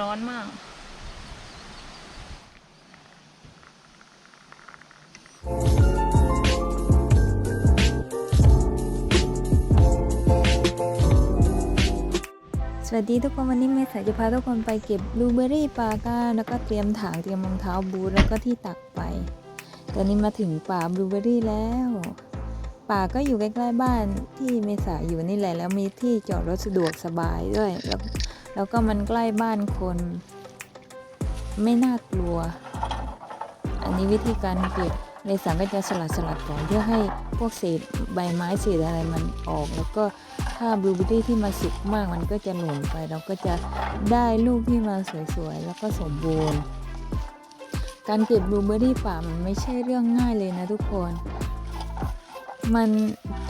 ร้อนมาก สวัสดีทุกคนวันนี้เมษาจะพาทุกคนไปเก็บบลูเบอรี่ปาก้าแล้วก็เตรียมถางเตรียมรองเท้าบูทแล้วก็ที่ตักไป ตอนนี้มาถึงป่าบลูเบอร์รี่แล้วป่าก็อยู่ใกล้ๆบ้านที่เมษาอยู่นี่แหละแล้วมีที่จอดรถสะดวกสบายด้วยแล้ว แล้วก็มันใกล้บ้านคน ไม่น่ากลัว อันนี้วิธีการเก็บเมษาก็จะสลัดสลัดก่อนเพื่อให้พวกเศษใบไม้เศษอะไรมันออก แล้วก็ถ้าบลูเบอรี่ที่มันสุกมากมันก็จะหล่นไป เราก็จะได้ลูกที่มันสวยๆ แล้วก็สมบูรณ์ การเก็บบลูเบอร์รี่ป่ามันไม่ใช่เรื่องง่ายเลยนะทุกคน มัน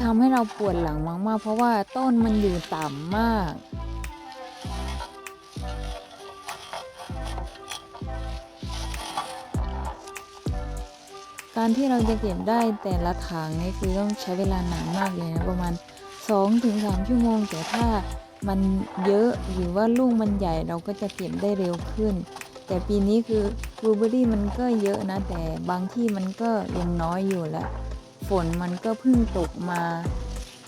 ทำให้เราปวดหลังมากๆ เพราะว่าต้นมันอยู่ต่ำมาก การที่เราจะเก็บได้แต่ละถังนี่คือต้องใช้เวลานานมากเลยนะประมาณ 2-3 ชั่วโมง แต่ถ้ามันเยอะหรือว่าลูกมันใหญ่เราก็จะเก็บได้เร็วขึ้น แต่ปีนี้คือบลูเบอรี่มันก็เยอะนะ แต่บางที่มันก็ยังน้อยอยู่แล้วฝนมันก็เพิ่งตกมา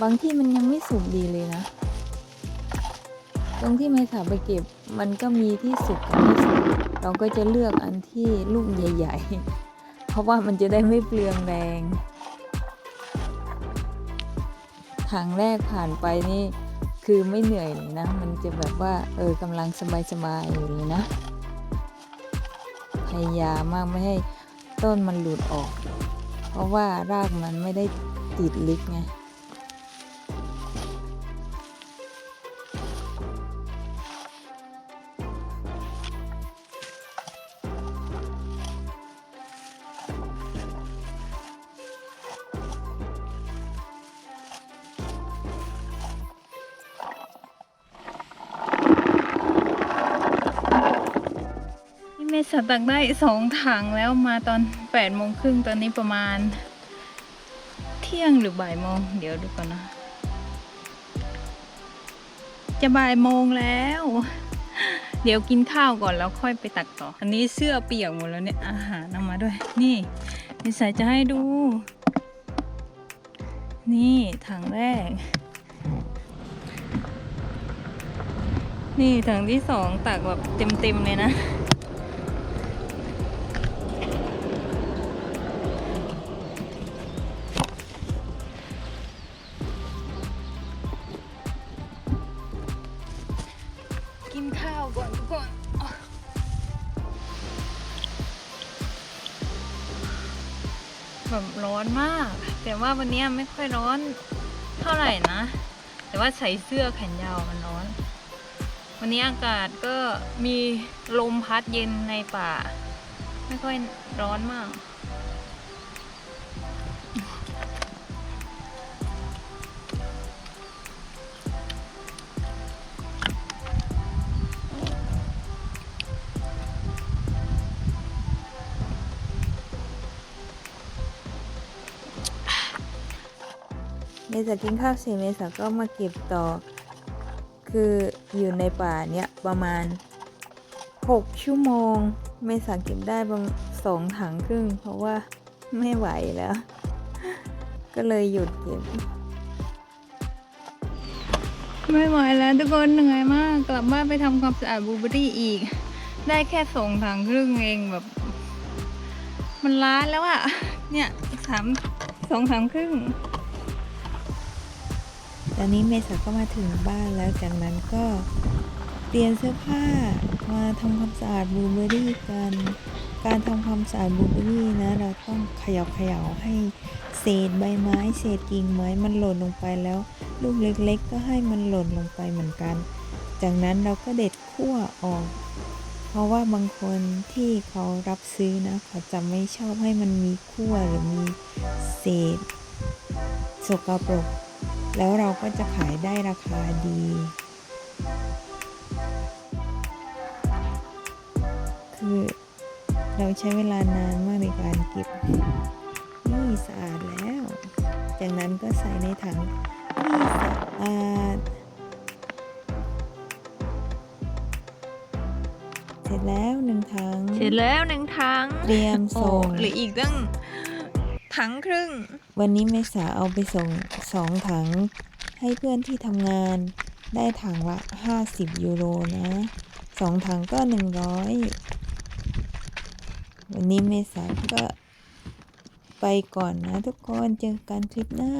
บางที่มันยังไม่สุกดีเลยนะ ตรงที่เมษาไปเก็บมันก็มีที่สุกกับไม่สุกเราก็จะเลือกอันที่ลูกใหญ่ ๆ เพราะว่ามันจะได้ไม่เปลืองแรง ทางแรกผ่านไปนี่คือไม่เหนื่อยเลยนะ มันจะแบบว่าเออกำลังสบายๆอยู่เลยนะ พยายามมากไม่ให้ต้นมันหลุดออก เพราะว่ารากมันไม่ได้ติดลึกไง นี่เมษาตักได้สองถังแล้วมาตอนแปดโมงครึ่งตอนนี้ประมาณ เที่ยงหรือบ่ายโมง เดี๋ยวดูก่อนนะ จะบ่ายโมงแล้ว เดี๋ยวกินข้าวก่อนแล้วค่อยไปตักต่อ อันนี้เสื้อเปียกหมดแล้วเนี่ย อาหารเอามาด้วย นี่นิสัยจะให้ดู นี่ถังแรก นี่ถังที่สองตักแบบเต็มๆเลยนะ ข้าวก่อนทุกคนแบบร้อนมาก แต่ว่าวันนี้ไม่ค่อยร้อนเท่าไหร่นะ แต่ว่าใส่เสื้อแขนยาวมันร้อน วันนี้อากาศก็มีลมพัดเย็นในป่า ไม่ค่อยร้อนมาก เมษากินข้าวเสร็จเมษาก็มาเก็บต่อ คืออยู่ในป่าเนี้ยประมาณ 6 ชั่วโมง เมษาเก็บได้ประมาณสองถังครึ่ง เพราะว่าไม่ไหวแล้ว ก็เลยหยุดเก็บ ไม่ไหวแล้วทุกคนเหนื่อยมาก กลับบ้านไปทำความสะอาดบลูเบอรี่อีก ได้แค่สองถังครึ่งเองแบบ มันล้าแล้วอะเนี่ยสามสองถังครึ่ง ตอนนี้เมษาก็มาถึงบ้านแล้วจากนั้นก็เปลี่ยนเสื้อผ้ามาทำความสะอาดบลูเบอรี่กัน การทำความสะอาดบลูเบอรี่นะเราต้องเขย่าเขย่าให้เศษใบไม้เศษกิ่งไม้มันหล่นลงไปแล้ว ลูกเล็กๆ ก็ให้มันหล่นลงไปเหมือนกัน จากนั้นเราก็เด็ดขั้วออก เพราะว่าบางคนที่เขารับซื้อนะเขาจะไม่ชอบให้มันมีขั้วหรือมีเศษสกปรก แล้วเราก็จะขายได้ราคาดี คือเราใช้เวลานานมากในการเก็บนี่สะอาดแล้ว จากนั้นก็ใส่ในถังนี่สะอาดหนึ่งถัง เสร็จแล้วหนึ่งถังเตรียมโอ้ส่ง เหลืออีกตั้ง ถังครึ่ง วันนี้เมษาเอาไปส่งสองถัง ให้เพื่อนที่ทำงาน ได้ถังละ 50 ยูโรนะสองถังก็ 100 วันนี้เมษาก็ไปก่อนนะทุกคน เจอกันคลิปหน้า